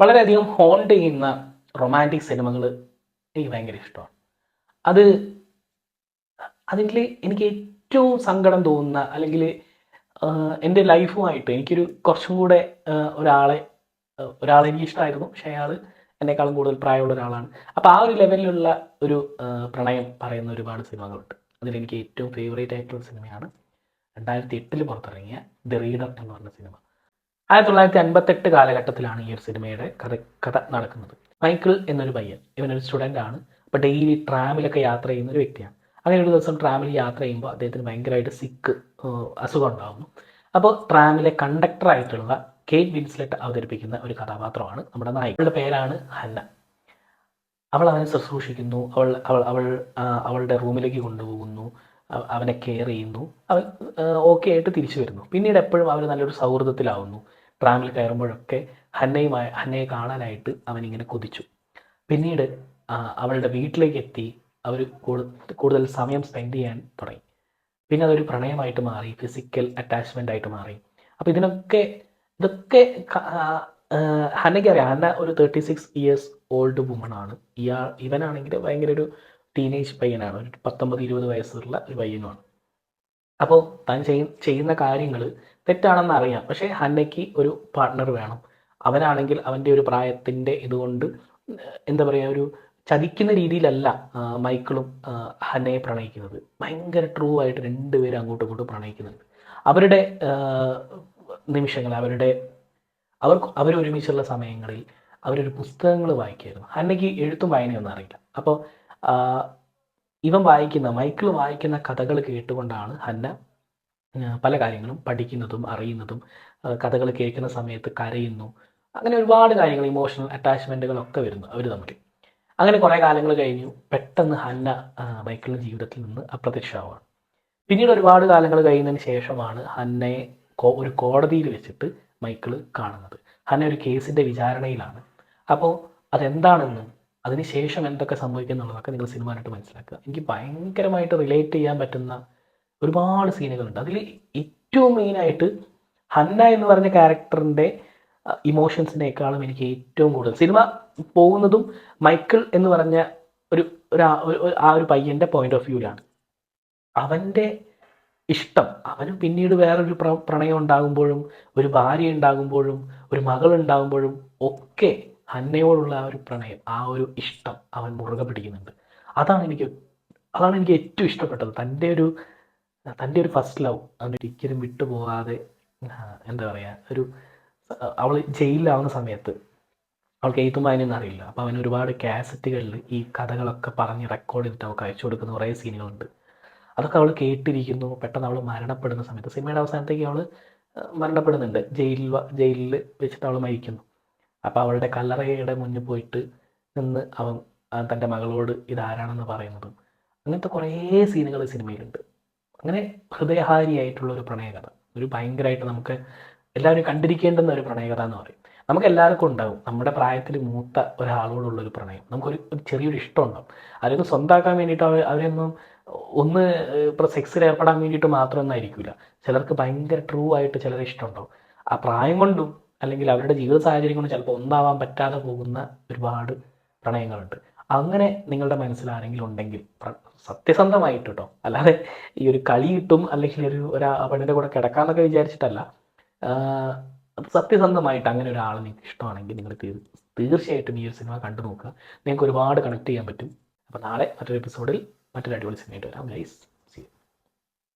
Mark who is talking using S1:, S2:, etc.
S1: വളരെയധികം ഹോൾഡ് ചെയ്യുന്ന റൊമാന്റിക് സിനിമകൾ എനിക്ക് ഭയങ്കര ഇഷ്ടമാണ്. അത് അതിൽ എനിക്ക് ഏറ്റവും സങ്കടം തോന്നുന്ന അല്ലെങ്കിൽ എന്റെ ലൈഫുമായിട്ട് എനിക്കൊരു കുറച്ചും കൂടെ ഒരാളെ ഒരാളെ എനിക്ക് ഇഷ്ടമായിരുന്നു പക്ഷേ അയാൾ എന്നെക്കാളും കൂടുതൽ പ്രായമുള്ള ഒരാളാണ്. അപ്പോൾ ആ ഒരു ലെവലിലുള്ള ഒരു പ്രണയം പറയുന്ന ഒരുപാട് സിനിമകളുണ്ട്. അതിലെനിക്ക് ഏറ്റവും ഫേവറേറ്റ് ആയിട്ടുള്ള സിനിമയാണ് രണ്ടായിരത്തി എട്ടിൽ പുറത്തിറങ്ങിയ ദ റീഡർ എന്ന് പറഞ്ഞ സിനിമ. ആയിരത്തി തൊള്ളായിരത്തി അൻപത്തെട്ട് കാലഘട്ടത്തിലാണ് ഈ ഒരു സിനിമയുടെ കഥ കഥ നടക്കുന്നത്. മൈക്കിൾ എന്നൊരു പയ്യൻ ഇവനൊരു സ്റ്റുഡന്റ് ആണ്. അപ്പോൾ ഡെയിലി ട്രാമിലൊക്കെ യാത്ര ചെയ്യുന്ന ഒരു വ്യക്തിയാണ്. അങ്ങനെ ഒരു ദിവസം ട്രാമിൽ യാത്ര ചെയ്യുമ്പോൾ അദ്ദേഹത്തിന് ഭയങ്കരമായിട്ട് സിക്ക് അസുഖം ഉണ്ടാകുന്നു അപ്പോൾ ട്രാമിലെ കണ്ടക്ടറായിട്ടുള്ള കേറ്റ് വിൻസ്ലെറ്റ് അവതരിപ്പിക്കുന്ന ഒരു കഥാപാത്രമാണ് നമ്മുടെ നായികളുടെ പേരാണ് ഹന്ന. അവൾ അവനെ ശുശ്രൂഷിക്കുന്നു. അവൾ അവൾ അവൾ അവളുടെ റൂമിലേക്ക് കൊണ്ടുപോകുന്നു. അവനെ കെയർ ചെയ്യുന്നു. അവൻ ഓക്കെ ആയിട്ട് തിരിച്ചു വരുന്നു. പിന്നീട് എപ്പോഴും അവർ നല്ലൊരു സൗഹൃദത്തിലാവുന്നു. ട്രാമിൽ കയറുമ്പോഴൊക്കെ ഹന്നയുമായി ഹന്നയെ കാണാനായിട്ട് അവനിങ്ങനെ കൊതിച്ചു. പിന്നീട് അവളുടെ വീട്ടിലേക്ക് എത്തി അവർ കൂടുതൽ സമയം സ്പെൻഡ് ചെയ്യാൻ തുടങ്ങി. പിന്നെ അതൊരു പ്രണയമായിട്ട് മാറി ഫിസിക്കൽ അറ്റാച്ച്മെന്റ് ആയിട്ട് മാറി. അപ്പോൾ ഇതിനൊക്കെ ഇതൊക്കെ ഹന്നയ്ക്ക് അറിയാം ഹന്ന ഒരു thirty six years old woman ആണ്. ഇയാൾ ഇവനാണെങ്കിൽ ഭയങ്കര ഒരു ടീനേജ് പയ്യനാണ്. ഒരു പത്തൊമ്പത് ഇരുപത് വയസ്സുള്ള ഒരു പയ്യനുമാണ്. അപ്പോൾ താൻ ചെയ് ചെയ്യുന്ന കാര്യങ്ങൾ തെറ്റാണെന്ന് അറിയാം. പക്ഷേ ഹന്നയ്ക്ക് ഒരു പാർട്ട്ണർ വേണം. അവനാണെങ്കിൽ അവന്റെ ഒരു പ്രായത്തിന്റെ ഇതുകൊണ്ട് എന്താ പറയുക ഒരു ചതിക്കുന്ന രീതിയിലല്ല മൈക്കിളും ഹന്നയെ പ്രണയിക്കുന്നത്. ഭയങ്കര ട്രൂ ആയിട്ട് രണ്ടുപേരും അങ്ങോട്ടും ഇങ്ങോട്ടും പ്രണയിക്കുന്നുണ്ട്. അവരുടെ നിമിഷങ്ങൾ അവരുടെ അവർ അവരൊരുമിച്ചുള്ള സമയങ്ങളിൽ അവരൊരു പുസ്തകങ്ങൾ വായിക്കുമായിരുന്നു ഹന്നയ്ക്ക് എഴുത്തും വായനയൊന്നും അറിയില്ല. അപ്പോൾ ഇവൻ വായിക്കുന്ന മൈക്കിൾ വായിക്കുന്ന കഥകൾ കേട്ടുകൊണ്ടാണ് ഹന്ന പല കാര്യങ്ങളും പഠിക്കുന്നതും അറിയുന്നതും കഥകൾ കേൾക്കുന്ന സമയത്ത് കരയുന്നു. അങ്ങനെ ഒരുപാട് കാര്യങ്ങൾ ഇമോഷണൽ അറ്റാച്ച്മെന്റുകളൊക്കെ വരുന്നു അവർ തമ്മിൽ. അങ്ങനെ കുറേ കാലങ്ങൾ കഴിഞ്ഞു പെട്ടെന്ന് ഹന്ന മൈക്കിളിന്റെ ജീവിതത്തിൽ നിന്ന് അപ്രത്യക്ഷമാവുകയാണ്. പിന്നീട് ഒരുപാട് കാലങ്ങൾ കഴിയുന്നതിന് ശേഷമാണ് ഹന്നയെ ഒരു കോടതിയിൽ വെച്ചിട്ട് മൈക്കിൾ കാണുന്നത്. ഹന്ന ഒരു കേസിന്റെ വിചാരണയിലാണ്. അപ്പോൾ അതെന്താണെന്നും അതിനുശേഷം എന്തൊക്കെ സംഭവിക്കും എന്നുള്ളതൊക്കെ നിങ്ങൾ സിനിമയായിട്ട് മനസ്സിലാക്കുക. എനിക്ക് ഭയങ്കരമായിട്ട് റിലേറ്റ് ചെയ്യാൻ പറ്റുന്ന ഒരുപാട് സീനുകളുണ്ട്. അതിൽ ഏറ്റവും മെയിനായിട്ട് ഹന്ന എന്ന് പറഞ്ഞ ക്യാരക്ടറിന്റെ ഇമോഷൻസിനേക്കാളും എനിക്ക് ഏറ്റവും കൂടുതൽ സിനിമ പോകുന്നതും മൈക്കിൾ എന്ന് പറഞ്ഞ ഒരു ആ- ഒരു- പയ്യന്റെ പോയിന്റ് ഓഫ് വ്യൂവിലാണ് അവന്റെ ഇഷ്ടം അവന് പിന്നീട് വേറൊരു പ്ര പ്രണയം ഉണ്ടാകുമ്പോഴും ഒരു ഭാര്യ ഉണ്ടാകുമ്പോഴും ഒരു മകൾ ഉണ്ടാകുമ്പോഴും ഒക്കെ ഹന്നയോടുള്ള ആ ഒരു പ്രണയം ആ ഒരു ഇഷ്ടം അവൻ മുറുകെ പിടിക്കുന്നുണ്ട്. അതാണ് എനിക്ക് അതാണ് എനിക്ക് ഏറ്റവും ഇഷ്ടപ്പെട്ടത്. തന്റെ ഒരു തന്റെ ഒരു ഫസ്റ്റ് ലവ് അവൻ ഒരിക്കലും വിട്ടുപോകാതെ എന്താ പറയുക ഒരു അവൾ ജയിലിലാവുന്ന സമയത്ത് അവൾക്ക് എഴുത്തും വായനയൊന്നും അറിയില്ല. അപ്പോൾ അവൻ ഒരുപാട് കാസറ്റുകളിൽ ഈ കഥകളൊക്കെ പറഞ്ഞ് റെക്കോർഡ് ചെയ്തിട്ട് അവൾക്ക് അയച്ചു കൊടുക്കുന്ന കുറേ സീനുകളുണ്ട്. അതൊക്കെ അവൾ കേട്ടിരിക്കുന്നു. പെട്ടെന്ന് അവൾ മരണപ്പെടുന്ന സമയത്ത് സിനിമയുടെ അവസാനത്തേക്ക് അവൾ മരണപ്പെടുന്നുണ്ട്. ജയിലിൽ ജയിലിൽ വെച്ചിട്ട് അവൾ മരിക്കുന്നു. അപ്പോൾ അവളുടെ കല്ലറയുടെ മുന്നിൽ പോയിട്ട് നിന്ന് അവൻ തന്റെ മകളോട് ഇതാരാണെന്ന് പറയുന്നത് അങ്ങനത്തെ കുറേ സീനുകൾ സിനിമയിലുണ്ട്. അങ്ങനെ ഹൃദയഹാരിയായിട്ടുള്ള ഒരു പ്രണയകഥ. ഒരു ഭയങ്കരമായിട്ട് നമുക്ക് എല്ലാവരും കണ്ടിരിക്കേണ്ടുന്ന ഒരു പ്രണയകഥ എന്ന് പറയും. നമുക്ക് എല്ലാവർക്കും ഉണ്ടാവും. നമ്മുടെ പ്രായത്തിൽ മൂത്ത ഒരാളോടുള്ളൊരു പ്രണയം. നമുക്കൊരു ചെറിയൊരു ഇഷ്ടം ഉണ്ടാവും അവരൊക്കെ സ്വന്തമാക്കാൻ വേണ്ടിയിട്ട് അവർ അവരൊന്നും ഒന്ന് ഇപ്പോൾ സെക്സിൽ ഏർപ്പെടാൻ വേണ്ടിയിട്ട് മാത്രമൊന്നും ആയിരിക്കില്ല ചിലർക്ക് ഭയങ്കര ട്രൂ ആയിട്ട് ചിലരെ ഇഷ്ടമുണ്ടാവും. ആ പ്രായം കൊണ്ടും അല്ലെങ്കിൽ അവരുടെ ജീവിത സാഹചര്യം കൊണ്ട് ചിലപ്പോൾ ഒന്നാവാൻ പറ്റാതെ പോകുന്ന ഒരുപാട് പ്രണയങ്ങളുണ്ട്. അങ്ങനെ നിങ്ങളുടെ മനസ്സിൽ ആരെങ്കിലും ഉണ്ടെങ്കിൽ സത്യസന്ധമായിട്ട് കേട്ടോ അല്ലാതെ ഈ ഒരു കളി കിട്ടും അല്ലെങ്കിൽ ഒരു ഒരു പെണ്ണിന്റെ കൂടെ കിടക്കാന്നൊക്കെ വിചാരിച്ചിട്ടല്ല. സത്യസന്ധമായിട്ട് അങ്ങനെ ഒരാൾ നിങ്ങൾക്ക് ഇഷ്ടമാണെങ്കിൽ നിങ്ങൾ തീർ തീർച്ചയായിട്ടും ഈ ഒരു സിനിമ കണ്ടു നോക്കുക. നിങ്ങൾക്ക് ഒരുപാട് കണക്ട് ചെയ്യാൻ പറ്റും. അപ്പോൾ നാളെ മറ്റൊരു എപ്പിസോഡിൽ മറ്റൊരു അടിപൊളി സിനിമയായിട്ട് വരാം ഗൈസ്